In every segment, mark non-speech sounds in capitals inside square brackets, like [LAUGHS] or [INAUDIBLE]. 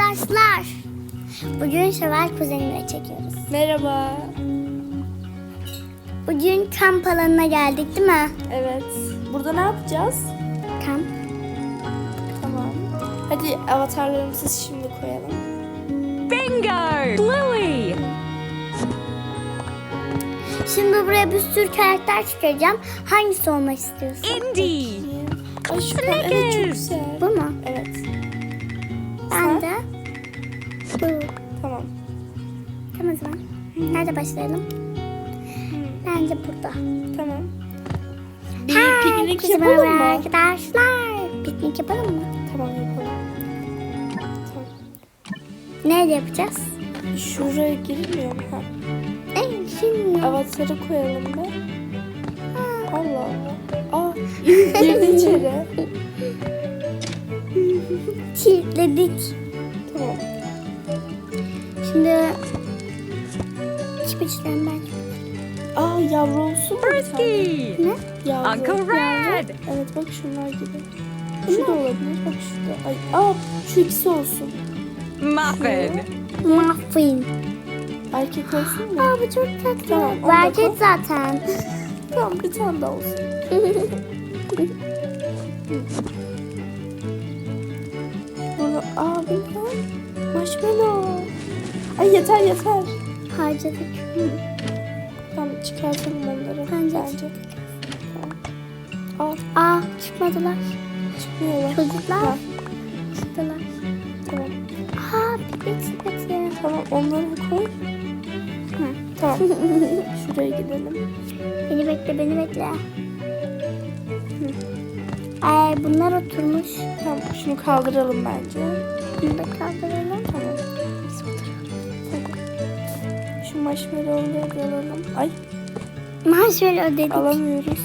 arkadaşlar. Bugün Şevval kuzenimle çekiyoruz. Merhaba. Bugün kamp alanına geldik değil mi? Evet. Burada ne yapacağız? Kamp. Tamam. Hadi avatarlarımızı şimdi koyalım. Bingo! Bluey! Şimdi buraya bir sürü karakter çıkaracağım. Hangisi olmak istiyorsun? Indy! Ay şu evet çok güzel. Bu mu? Evet. Ben de bu. Tamam. Tamam o zaman. Nerede başlayalım? Bence burada. Tamam. Bir Ha, piknik yapalım mı? Arkadaşlar. Piknik yapalım mı? Tamam yapalım. Tamam. Nerede yapacağız? Şuraya girilmiyor mu? Ha. En şimdi. Avatarı koyalım be. Allah Allah. [LAUGHS] Aa, girdi içeri. [LAUGHS] Çiftledik. Tamam. Şimdi çıkmışlarım ben. Aa yavru olsun mu? Frisky! Ne? Yavru. Uncle Red! Evet bak şunlar gibi. Şu da olabilir. Bak şurada. Ay, aa şu ikisi olsun. Muffin! Muffin. Erkek olsun mu? Aa bu çok tatlı. Tamam, Bu da erkek zaten. Tamam bir tane daha olsun. [LAUGHS] yeter yeter. Harcadık. Tamam çıkartalım onları. Bence Bence. Tamam. Aa Aa çıkmadılar. çıkmıyorlar. Çocuklar Ha, çıktılar. tamam. Aa pipet sepeti. Tamam onları koy. Hı. Tamam. [LAUGHS] Şuraya gidelim. Beni bekle beni bekle. Ay bunlar oturmuş. Tamam şunu kaldıralım bence. Bunu da kaldıralım. Tamam. Marshmallow'ları da alalım. Ay Marshmallow dedik. alamıyoruz.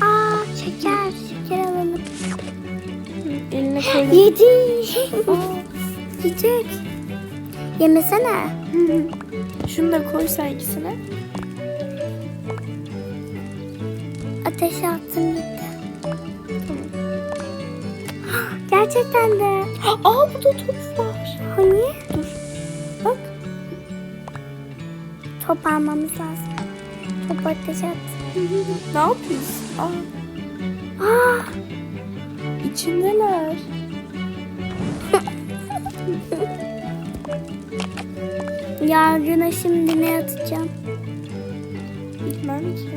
Aa şeker. Şeker alalım. Eline [GASPS] koydum. Yedi. Yiyecek. Yemesene. şunu da koy sen ikisine. Ateşe attım gitti. [GASPS] Gerçekten de. [GASPS] Aa burada top var. Hani? Top almamız lazım. Top ateşe at. Ne yapıyorsun? Aa Aa, içindeler. [LAUGHS] yargına şimdi ne atacağım? Bilmem ki.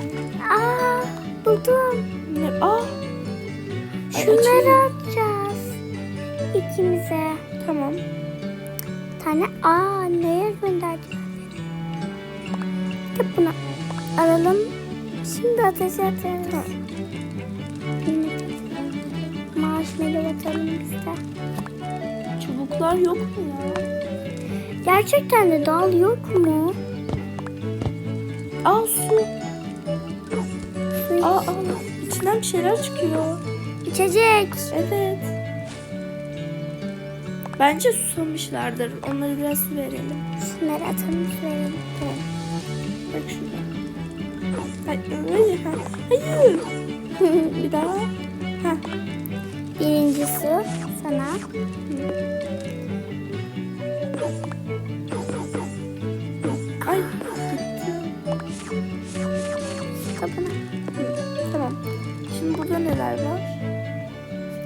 Aa, buldum. Ne? Aa. Şunları atacağız. İkimize. Tamam. Tane. Aa, neye gönderdiler? Bunu alalım. Şimdi ateşe. Yine marshmallow atalım de. Çubuklar yok mu ya? Gerçekten de dal yok mu? Aa su. Su Aa, aa. İçinden bir şeyler çıkıyor. içecek. Evet. Bence susamışlardır. Onlara biraz su verelim. Şunları atalım verelim. Tamam. Bak şurada. Hayır. Hayır. [LAUGHS] Bir daha. Heh. Birinci su sana. Ay. Kabına. Tamam. Şimdi burada neler var?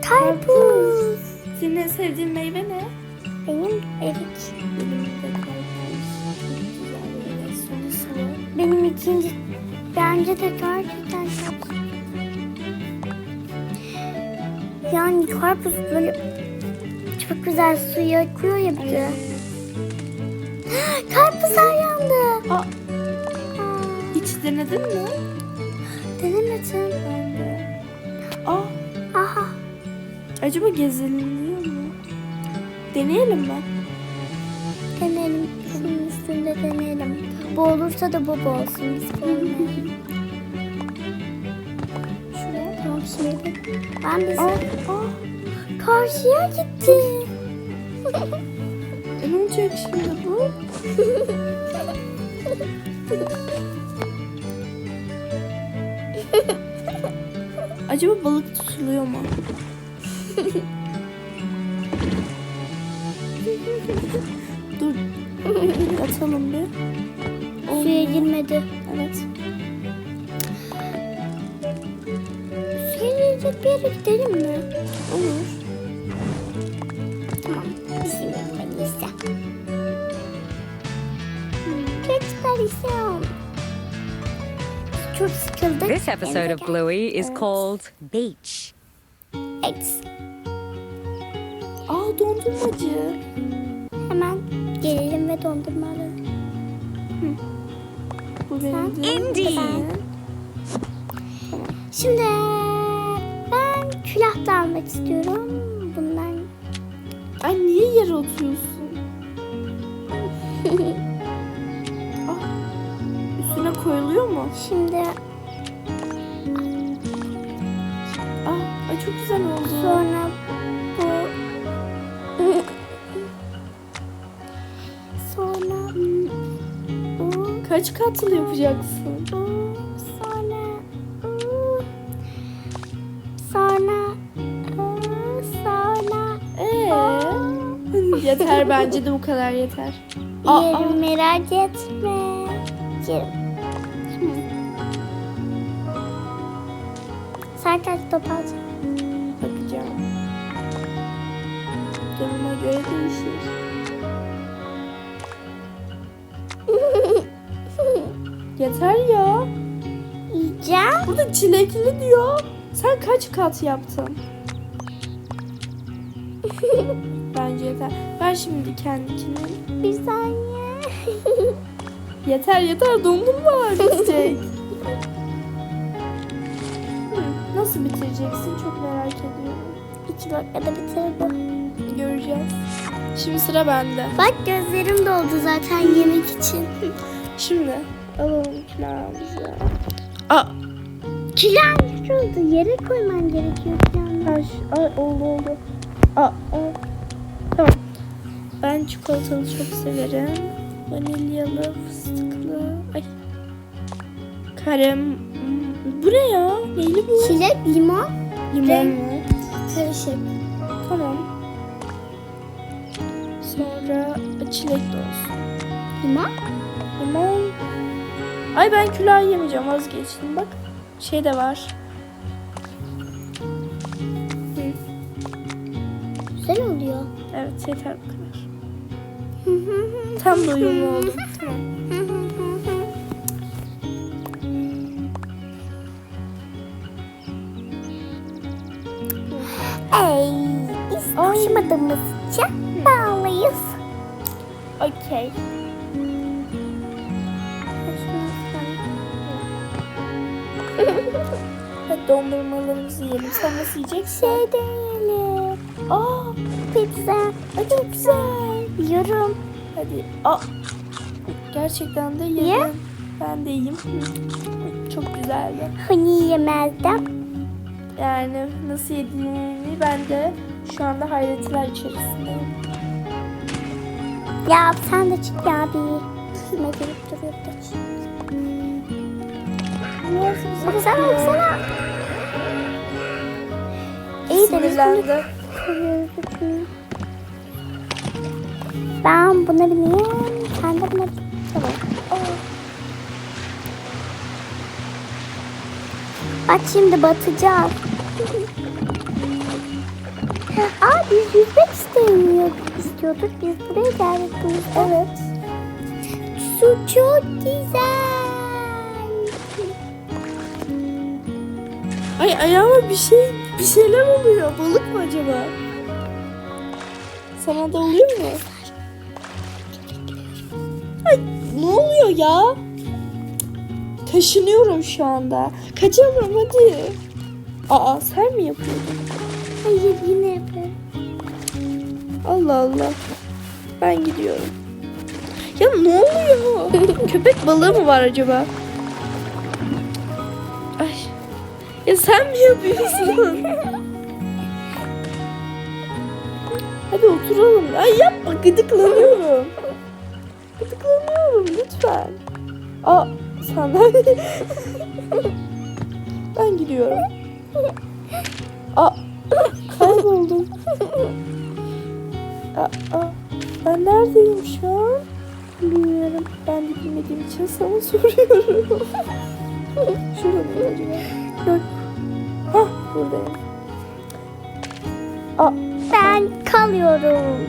Karpuz. Senin en sevdiğin meyve ne? Benim erik. Benim de Benim ikinci. Bence de gerçekten çok. Yani karpuz böyle çok güzel suya akıyor ya bir de. [GASPS] Karpuzlar yandı. Aa, Aa, hiç denedin mi? denemedim. Ben de. Aa, Aha. acaba geziniliyor mu? Deneyelim mi? Bu olursa da bu olsun. Şuraya. tamam şimdi. Ben de Aa, aa. karşıya gitti. [LAUGHS] Ne olacak şimdi bu? [LAUGHS] Acaba balık tutuluyor mu? [LAUGHS] Dur. Atalım bir. Suya girmedi. Evet. Suya girecek bir yere gidelim mi? Olur. Tamam. Bizim. Çocuklar isyan. Çok sıkıldık. This episode of Bluey is called Beach. Evet. Aa dondurmacı. Hemen gelelim ve dondurma alalım. Bu benim de. Indeed. Şimdi ben külah da almak istiyorum. Bundan Ay niye yere oturuyorsun? Kaç katlı yapacaksın? sonra sonra sonra Ee? yeter bence de bu kadar yeter. Aa, yerim aa. merak etme. Sen kaç top alacaksın? Bakacağım. Duruma göre değişir. Burada çilekli diyor. Sen kaç kat yaptın? [LAUGHS] Bence yeter. Ver şimdi kendikini. Bir saniye. [LAUGHS] Yeter yeter dondurma var bitecek. [LAUGHS] Nasıl bitireceksin çok merak ediyorum. İki dakikada bitirir bu. Göreceğiz. Şimdi sıra bende. Bak gözlerim doldu zaten yemek için. Şimdi alalım külahımızı. Aa, Kilen kırıldı. Yere koyman gerekiyor kilen. ay, ay oldu oldu. Aa, aa. Tamam. Ben çikolatalı çok severim. Vanilyalı, fıstıklı. Ay. Hmm, Bu ne ya? Neyli bu? Çilek, limon, Limon mu? karışık. Tamam. Sonra çilek de olsun. Limon? Limon. Ay ben külah yemeyeceğim vazgeçtim bak. Şey de var. Hı, Güzel oluyor. evet yeter bu kadar. Tam doyumlu oldum. Tamam. Ey, biz konuşmadığımız için bağlıyız. Okey. Hadi dondurmalarımızı yiyelim. Sen nasıl yiyeceksin? Şey diyelim. Aa, Pizza. ay çok güzel. Yiyorum. Hadi. Aa. Gerçekten de yedim. Ye. Ben de yiyeyim. Çok güzeldi. Hani yemezdim. Yani nasıl yediğini ben de şu anda hayretler içerisindeyim. Ya sen de çık ya bir. Üstüme gelip duruyor da çık. Baksana baksana. İyi de bunu Sinirlendi. Ben buna bineyim. Sen de buna. Tamam. Bak şimdi batacağız. [LAUGHS] Aa biz yüzmek istemiyor, istiyorduk. Biz buraya geldik. Evet. Su çok güzel. Ay ayağıma bir şey bir şeyler oluyor. Balık mı acaba? Sana da oluyor mu? Ay ne oluyor ya? Kaşınıyorum şu anda. Kaçalım hadi. Aa sen mi yapıyordun? Hayır yine yaparım. Allah Allah. Ben gidiyorum. Ya ne oluyor? [LAUGHS] Köpek balığı mı var acaba? Ya sen mi yapıyorsun? Hadi oturalım. Ay yapma gıdıklanıyorum. Gıdıklanıyorum lütfen. Aa sandalye. ben gidiyorum. Aa kayboldum. Aa. Ben neredeyim şu an? Bilmiyorum. Ben de bilmediğim için sana soruyorum. Şurada mı acaba? Yok. Hah buradayım. Aa, Ben kalıyorum.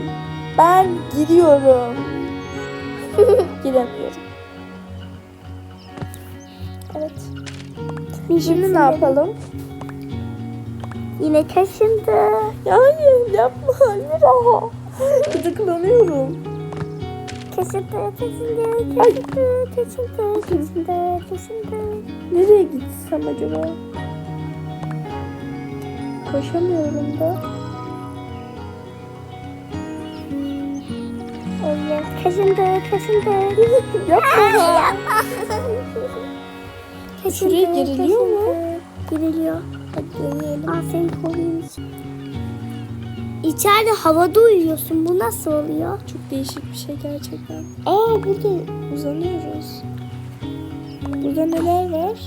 ben gidiyorum. [LAUGHS] Giremiyorum. Evet. Şimdi ne yapalım? Yine taşındı. Ya hayır yapma Mira. Gıdıklanıyorum. Taşındı, taşındı, taşındı, taşındı, taşındı, taşındı. Nereye gitsem acaba? Koşamıyorum da. Allah. Taşındı, taşındı. Yapma. Taşındı, Şuraya giriliyor mu? taşındı. Giriliyor. Hadi deneyelim. Al seni koruyayım. İçeride havada uyuyorsun. Bu nasıl oluyor? Çok değişik bir şey gerçekten. Aa burada uzanıyoruz. Burada neler var?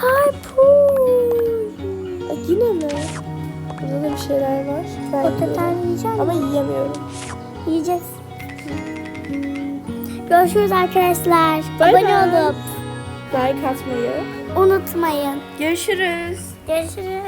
Karpuz. Aa, yine mi? Burada da bir şeyler var. Ben Patates yiyorum. yiyeceğim. Ama yiyemiyorum. Yiyeceğiz. Görüşürüz arkadaşlar. Bay Abone bay. olup Like atmayı. unutmayın. Görüşürüz. Görüşürüz.